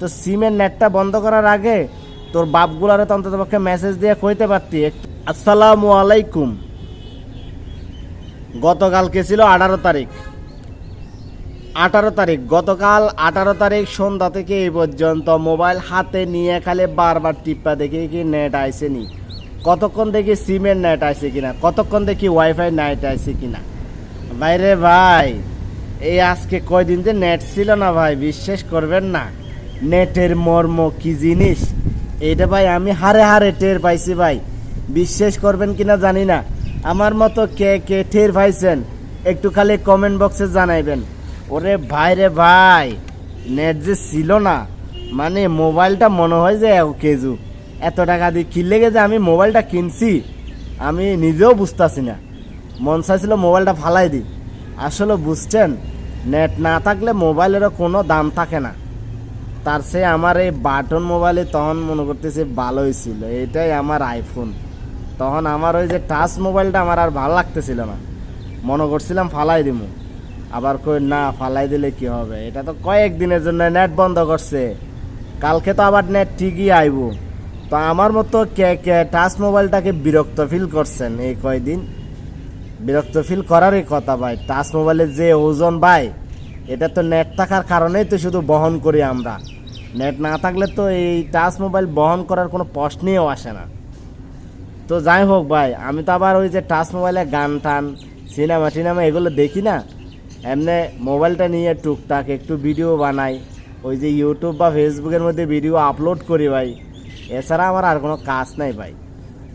তো সিমের নেটটা বন্ধ করার আগে তোর বাপগুলারে তো অন্তত পক্ষে মেসেজ দিয়ে কইতে পারতি। আসসালামু আলাইকুম। গতকালকে ছিল আঠারো তারিখ। আঠারো তারিখ, গতকাল আঠারো তারিখ সন্ধ্যা থেকে এই পর্যন্ত মোবাইল হাতে নিয়ে খালি বারবার টিপ্পা দেখি কি নেট আইসে নি কতক্ষণ দেখি সিমের নেট আইসে কিনা? কতক্ষণ দেখি ওয়াইফাই নেট আইসে কিনা? বাইরে ভাই, এই আজকে কয়দিন যে নেট ছিল না ভাই, বিশ্বাস করবেন না। নেটের মর্ম কি জিনিস? এটা ভাই আমি হারে হারে টের পাইছি ভাই। বিশ্বাস করবেন কিনা জানি না। আমার মতো কে কে টের পাইছেন, একটু খালি কমেন্ট বক্সে জানাইবেন। ওরে ভাই রে ভাই, নেট যে ছিল না মানে মোবাইলটা মনে হয় যে কেজু। এত টাকা দিয়ে কিনলে যে আমি মোবাইলটা কিনছি? আমি নিজেও বুঝতেছি না। মন চাইছিল মোবাইলটা ফালাই দিই। আসলে বুঝছেন, নেট না থাকলে মোবাইলেরও কোনো দাম থাকে না। তার সে আমার এই বাটন মোবাইলে তখন মনে করতেছে ভালোই ছিল। এটাই আমার আইফোন তখন আমার ওই যে টাচ মোবাইলটা আমার আর ভালো লাগতেছিল না। মনে করছিলাম ফালাই দিমু। আবার কই, না, ফালাই দিলে কি হবে? এটা তো কয়েক দিনের জন্য নেট বন্ধ করছে। কালকে তো আবার নেট ঠিকই আইব। তো আমার মতো কে কে টাচ মোবাইলটাকে বিরক্ত ফিল করছেন? এই কয়দিন? বিরক্ত ফিল করারই কথা ভাই। টাচ মোবাইলের যে ওজন ভাই এটা তো নেট থাকার কারণেই তো শুধু বহন করি আমরা। নেট না থাকলে তো এই টাচ মোবাইল বহন করার কোনো প্রশ্নও আসে না। তো যাই হোক ভাই, আমি তো আবার ওই যে টাচ মোবাইলে গান টান সিনেমা টিনেমা এগুলো দেখি না। এমনি মোবাইলটা নিয়ে টুকটাক একটু ভিডিও বানাই, ওই যে ইউটিউব বা ফেসবুকের মধ্যে ভিডিও আপলোড করি ভাই। এছাড়া আমার আর কোনো কাজ নাই ভাই।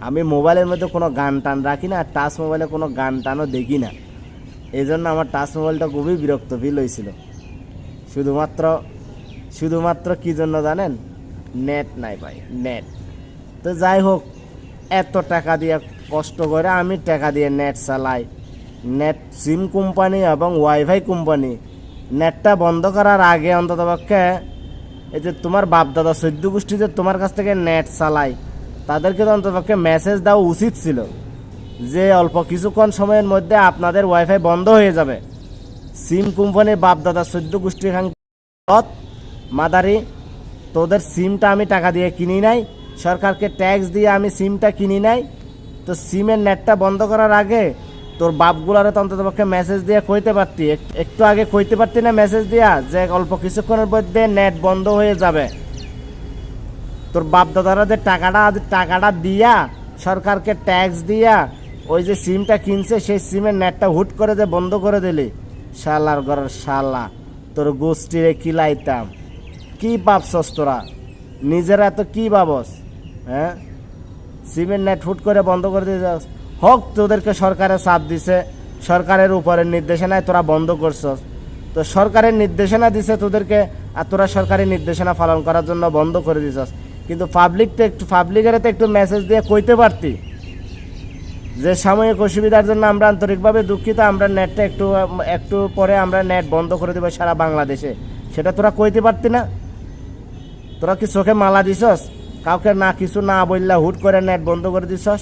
আমি মোবাইলের মধ্যে কোনো গান টান রাখি না, আর টাচ মোবাইলে কোনো গান টানও দেখি না। এই জন্য আমার টাচ মোবাইলটা খুবই বিরক্ত ফিল হয়েছিল। শুধুমাত্র শুধুমাত্র কি জন্য জানেন? নেট নাই ভাই নেট তো যাই হোক, এত টাকা দিয়ে কষ্ট করে আমি টাকা দিয়ে নেট চালাই। নেট সিম কোম্পানি এবং ওয়াইফাই কোম্পানি নেটটা বন্ধ করার আগে অন্তত পক্ষে এই যে তোমার বাপদাদা সদ্য গোষ্ঠী যে তোমার কাছ থেকে নেট চালায়, তাদেরকে তো অন্তত পক্ষে মেসেজ দেওয়া উচিত ছিল। যে অল্প কিছুক্ষণ সময়ের মধ্যে আপনাদের ওয়াইফাই বন্ধ হয়ে যাবে। সিম কোম্পানির বাপদাদা সদ্য গোষ্ঠী খান মাদারি, তোদের সিমটা আমি টাকা দিয়ে কিনি নাই, সরকারকে ট্যাক্স দিয়ে আমি সিমটা কিনি নাই। তো সিমের নেটটা বন্ধ করার আগে তোর বাপগুলারে তো অন্তত পক্ষে মেসেজ দিয়ে কইতে পারতি। একটু আগে কইতে পারতি না মেসেজ দিয়া যে অল্প কিছুক্ষণের মধ্যে নেট বন্ধ হয়ে যাবে। তোর বাপ দাদারা যে টাকাটা টাকাটা দিয়া সরকারকে ট্যাক্স দিয়া ওই যে সিমটা কিনছে, সেই সিমের নেটটা হুট করে যে বন্ধ করে দিলি। শালার ঘরের শালা, তোর গোষ্ঠীরে কিলাইতাম। কি ভাবছস তোরা? নিজেরা তো কি ভাবস? হ্যাঁ? সিমের নেট হুট করে বন্ধ করে দিয়ে যাস। হোক, তোদেরকে সরকারের চাপ দিছে, সরকারের উপরের নির্দেশনায় তোরা বন্ধ করছস। তো সরকারের নির্দেশনা দিছে তোদেরকে, আর তোরা সরকারি নির্দেশনা পালন করার জন্য বন্ধ করে দিছস। কিন্তু পাবলিক তো একটু পাবলিকের তো একটু মেসেজ দিয়ে কইতে পারতি। যে সাময়িক অসুবিধার জন্য আমরা আন্তরিকভাবে দুঃখিত, আমরা নেটটা একটু একটু পরে আমরা নেট বন্ধ করে দেবো সারা বাংলাদেশে। সেটা তোরা কইতে পারতি না? তোরা কি চোখে মালা দিছস? কাউকে না কিছু না বললে হুট করে নেট বন্ধ করে দিছস?